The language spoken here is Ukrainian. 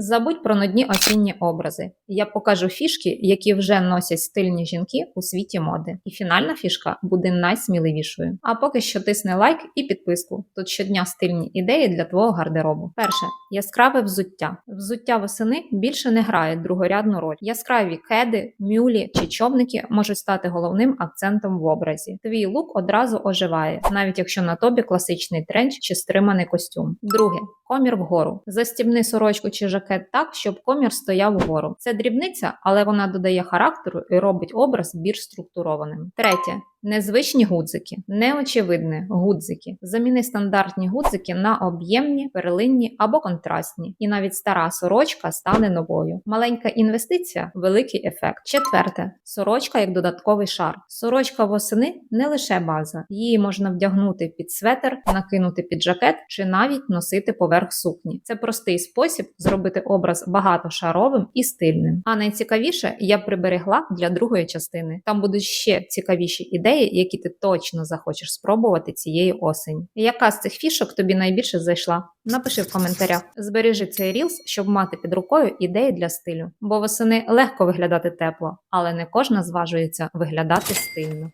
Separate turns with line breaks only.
Забудь про нудні осінні образи. Я покажу фішки, які вже носять стильні жінки у світі моди. І фінальна фішка буде найсміливішою. А поки що тисни лайк і підписку. Тут щодня стильні ідеї для твого гардеробу. Перше яскраве взуття. Взуття восени більше не грає другорядну роль. Яскраві кеди, мюлі чи човники можуть стати головним акцентом в образі. Твій лук одразу оживає, навіть якщо на тобі класичний тренч чи стриманий костюм. Друге комір вгору. Застібни сорочку чи жакет так, щоб комір стояв вгору. Це дрібниця, але вона додає характеру і робить образ більш структурованим. Третє. Незвичні гудзики, неочевидне гудзики. Заміни стандартні гудзики на об'ємні, перлинні або контрастні, і навіть стара сорочка стане новою. Маленька інвестиція великий ефект. Четверте сорочка як додатковий шар. Сорочка восени не лише база, її можна вдягнути під светр, накинути під жакет чи навіть носити поверх сукні. Це простий спосіб зробити образ багатошаровим і стильним. А найцікавіше я приберегла для другої частини. Там будуть ще цікавіші ідеї, які ти точно захочеш спробувати цієї осені. Яка з цих фішок тобі найбільше зайшла? Напиши в коментарях. Збережи цей рілс, щоб мати під рукою ідеї для стилю. Бо восени легко виглядати тепло, але не кожна зважується виглядати стильно.